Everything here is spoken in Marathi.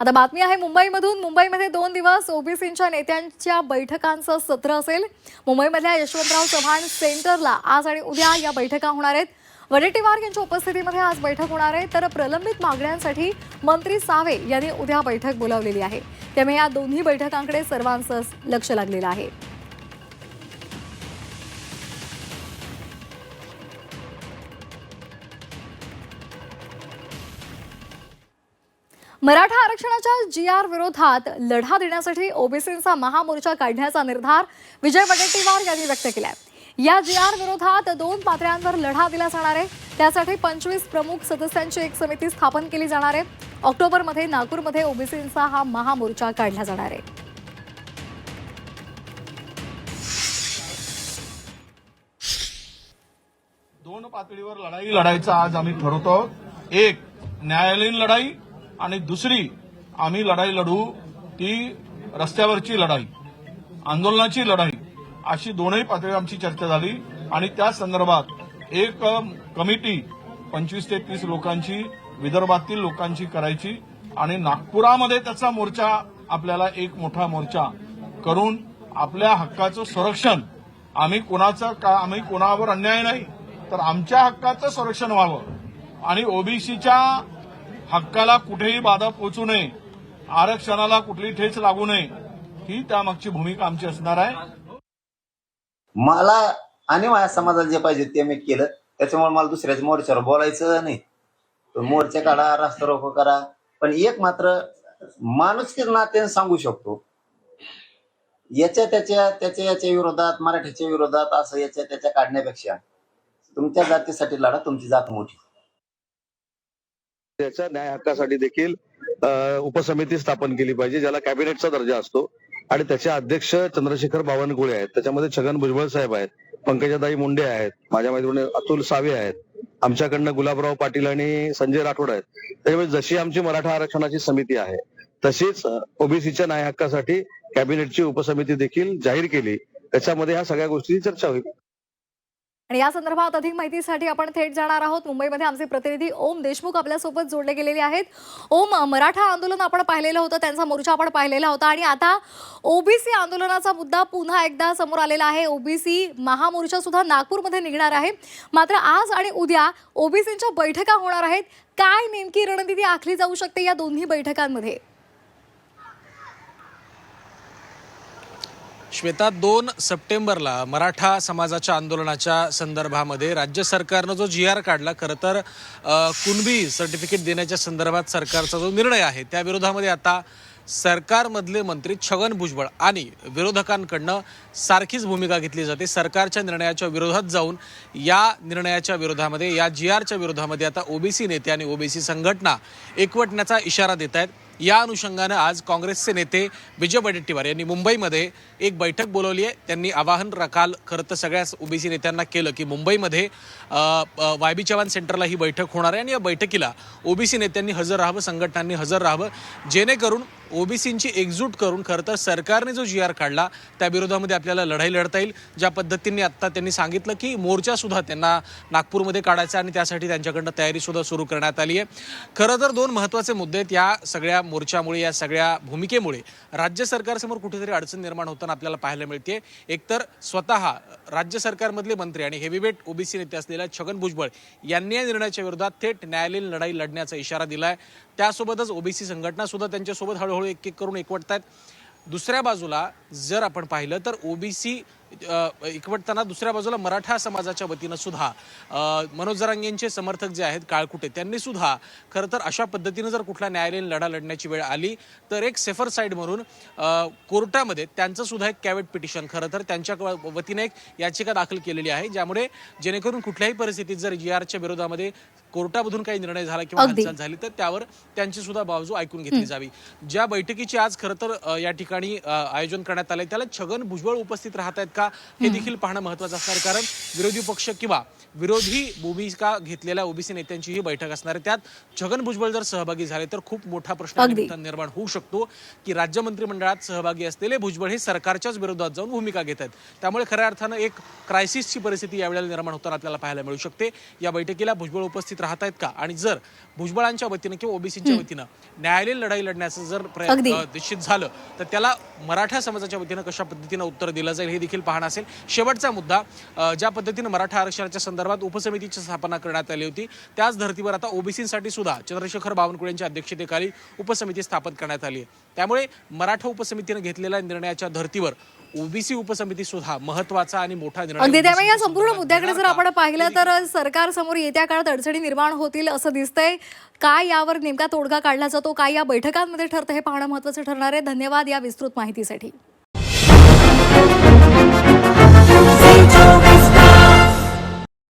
आता बातमी आहे मुंबईमधून. मुंबईमध्ये दोन दिवस ओबीसींच्या नेत्यांच्या बैठकांचं सत्र असेल. मुंबईमधल्या यशवंतराव चव्हाण सेंटरला आज आणि उद्या या बैठका होणार आहेत. वडेट्टीवार यांच्या उपस्थितीमध्ये आज बैठक होणार आहे. तर प्रलंबित मागण्यांसाठी मंत्री सावे यांनी उद्या बैठक बोलावलेली आहे. त्यामुळे या दोन्ही बैठकांकडे सर्वांचं लक्ष लागलेलं आहे. मराठा आरक्षणाच्या जी आर विरोधात लढा देण्यासाठी ओबीसींचा महामोर्चा काढण्याचा निर्धार विजय वडेट्टीवार यांनी व्यक्त केलाय. या जी आर विरोधात दोन पातळ्यांवर लढा दिला जाणार आहे. त्यासाठी पंचवीस प्रमुख सदस्यांची एक समिती स्थापन केली जाणार आहे. ऑक्टोबरमध्ये नागपूरमध्ये ओबीसींचा हा महामोर्चा काढला जाणार आहे. दोन पातळीवर लढाई लढायचं आज आम्ही ठरवतो. एक न्यायालयीन लढाई आणि दुसरी आम्ही लढाई लढू ती रस्त्यावरची लढाई आंदोलनाची लढाई अशी दोनही पातळी आमची चर्चा झाली. आणि त्या संदर्भात एक कमिटी पंचवीस ते तीस लोकांची विदर्भातील लोकांची करायची. आणि नागपुरामध्ये त्याचा मोर्चा आपल्याला एक मोठा मोर्चा करून आपल्या हक्काचं संरक्षण. आम्ही कोणाचं का आम्ही कोणावर अन्याय नाही तर आमच्या हक्काचं संरक्षण व्हावं. आणि ओबीसीच्या हक्काला कुठेही बाधा पोहोचू नये आरक्षणाला कुठली ठेच लागू नये ही त्यामागची भूमिका आमची असणार आहे. मला आणि माझ्या समाजाला जे पाहिजे ते मी केलं. त्याच्यामुळे मला दुसऱ्याच्या मोर्चावर बोलायचं नाही. मोर्चा काढा रास्ता रोको करा. पण एक मात्र माणुसकीच नात्याने सांगू शकतो. याच्या त्याच्या त्याच्या याच्या विरोधात मराठीच्या विरोधात असं याच्या त्याच्या काढण्यापेक्षा तुमच्या जातीसाठी लढा तुमची जात मोठी. त्याच्या न्याय हक्कासाठी देखील उपसमिती स्थापन केली पाहिजे ज्याला कॅबिनेटचा दर्जा असतो. आणि त्याचे अध्यक्ष चंद्रशेखर बावनकुळे आहेत. त्याच्यामध्ये छगन भुजबळ साहेब आहेत पंकजाताई मुंडे आहेत माझ्या मैत्रिणी अतुल सावे आहेत आमच्याकडनं गुलाबराव पाटील आणि संजय राठोड आहेत. त्याच्यामुळे जशी आमची मराठा आरक्षणाची समिती आहे तशीच ओबीसीच्या न्याय हक्कासाठी कॅबिनेटची उपसमिती देखील जाहीर केली. त्याच्यामध्ये ह्या सगळ्या गोष्टीची चर्चा होईल. आणि या संदर्भात अधिक माहितीसाठी आपण थेट जाणार आहोत. मुंबईमध्ये आमचे प्रतिनिधी ओम देशमुख आपल्यासोबत जोडले गेलेले आहेत. ओम मराठा आंदोलन आपण पाहिलेलं होतं त्यांचा मोर्चा आपण पाहिलेला होता आणि आता ओबीसी आंदोलनाचा मुद्दा पुन्हा एकदा समोर आलेला आहे. ओबीसी महामोर्चा सुद्धा नागपूरमध्ये निघणार आहे. मात्र आज आणि उद्या ओबीसींच्या बैठका होणार आहेत. काय नेमकी रणनीती आखली जाऊ शकते या दोन्ही बैठकांमध्ये? श्वेता दोन सप्टेंबरला मराठा समाजाच्या आंदोलनाच्या संदर्भामध्ये राज्य सरकारनं जो जी आर काढला खरं तर कुणबी सर्टिफिकेट देण्याच्या संदर्भात सरकारचा जो निर्णय आहे त्या विरोधामध्ये आता सरकारमधले मंत्री छगन भुजबळ आणि विरोधकांकडनं सारखीच भूमिका घेतली जाते. सरकारच्या निर्णयाच्या विरोधात जाऊन या निर्णयाच्या विरोधामध्ये या जी आरच्या विरोधामध्ये आता ओबीसी नेते आणि ओबीसी संघटना एकवटण्याचा इशारा देत आहेत. या अनुषंगानं आज काँग्रेसचे नेते विजय वडेट्टीवार यांनी मुंबईमध्ये एक बैठक बोलवली आहे. त्यांनी आवाहन र- काल खरं तर सगळ्याच ओबीसी नेत्यांना केलं की मुंबईमध्ये वाय बी चव्हाण सेंटरला ही बैठक होणार आहे आणि या बैठकीला ओबीसी नेत्यांनी हजर राहावं संघटनांनी हजर राहावं. जेणेकरून ओबीसींची एकजूट करून खरं तर सरकारने जो जी आर काढला त्या विरोधामध्ये आपल्याला लढाई लढता येईल ज्या पद्धतीने आत्ता त्यांनी सांगितलं की मोर्चा सुद्धा त्यांना नागपूरमध्ये काढायचा आणि त्यासाठी त्यांच्याकडनं तयारी सुद्धा सुरू करण्यात आली आहे. खरं तर दोन महत्त्वाचे मुद्दे आहेत या सगळ्या मोर्चामुळे या सगळ्या भूमिकेमुळे. राज्य सरकारसमोर कुठेतरी अडचण निर्माण होताना आपल्याला पाहायला मिळते. एकतर स्वतः राज्य सरकारमधले मंत्री आणि हेवीवेट ओबीसी नेते असलेल्या छगन भुजबळ यांनी या निर्णयाच्या विरोधात थेट न्यायालयीन लढाई लढण्याचा इशारा दिला आहे त्यासोबतच ओबीसी संघटना सुद्धा त्यांच्यासोबत हळूहळू एक एक करून एकवटत आहेत दुसऱ्या बाजूला जर आपण पाहिलं तर ओबीसी एकवटताना दुसऱ्या बाजूला मराठा समाजाच्या वतीनं सुद्धा मनोज जरांगेंचे समर्थक जे आहेत काळकुटे त्यांनी सुद्धा खरं तर अशा पद्धतीनं जर कुठला न्यायालयीन लढा लढण्याची वेळ आली तर एक सेफर साईड म्हणून कोर्टामध्ये त्यांचं सुद्धा एक कॅवेट पिटिशन खरं तर त्यांच्या वतीने एक याचिका दाखल केलेली आहे ज्यामुळे जेणेकरून कुठल्याही परिस्थितीत जर जी आरच्या विरोधामध्ये कोर्टामधून काही निर्णय झाला किंवा. हालचाल झाली तर त्यावर त्यांची सुद्धा बाजू ऐकून घेतली जावी. ज्या बैठकीची आज खरं तर या ठिकाणी आयोजन करण्यात आलंय त्याला छगन भुजबळ उपस्थित राहत आहेत का हे देखील पाहणं महत्वाचं असणार कारण विरोधी पक्ष किंवा विरोधी भूमिका घेतलेल्या ओबीसी नेत्यांची ही बैठक असणार आहे. त्यात छगन भुजबळ जर सहभागी झाले तर खूप मोठा प्रश्न. निर्माण होऊ शकतो की राज्य मंत्रिमंडळात सहभागी असलेले भुजबळ हे सरकारच्याच विरोधात जाऊन भूमिका घेत आहेत. त्यामुळे खऱ्या अर्थानं एक क्रायसिसची परिस्थिती यावेळेला निर्माण होताना आपल्याला पाहायला मिळू शकते. या बैठकीला भुजबळ उपस्थित राहत आहेत का? आणि जर भुजबळांच्या वतीनं किंवा ओबीसीच्या वतीनं न्यायालयीन लढाई लढण्याचं जर प्रय- अगदी. अ, निश्चित झालं तर त्याला मराठा समाजाच्या वतीनं कशा पद्धतीनं उत्तर दिलं जाईल हे देखील पाहणं असेल. शेवटचा मुद्दा ज्या पद्धतीनं मराठा आरक्षणाच्या संदर्भात उपसमितीची स्थापना करण्यात आली होती त्याच धर्तीवर आता ओबीसीसाठी सुद्धा चंद्रशेखर बावनकुळे यांच्या अध्यक्षतेखाली उपसमिती स्थापन करण्यात आली आहे. त्यामुळे मराठा उपसमितीनं घेतलेल्या निर्णयाच्या धर्तीवर ओबीसी उपसमिती सुद्धा महत्त्वाचा आणि मोठा निर्णय या संपूर्ण मुद्द्याकडे जर आपण? पाहिलं तर सरकार समोर येत्या काळात अडचणी निर्माण होतील असं दिसतंय. काय यावर नेमका तोडगा काढला जातो काय या बैठकांमध्ये ठरतं हे पाहणं महत्वाचं ठरणार आहे. धन्यवाद या विस्तृत माहितीसाठी.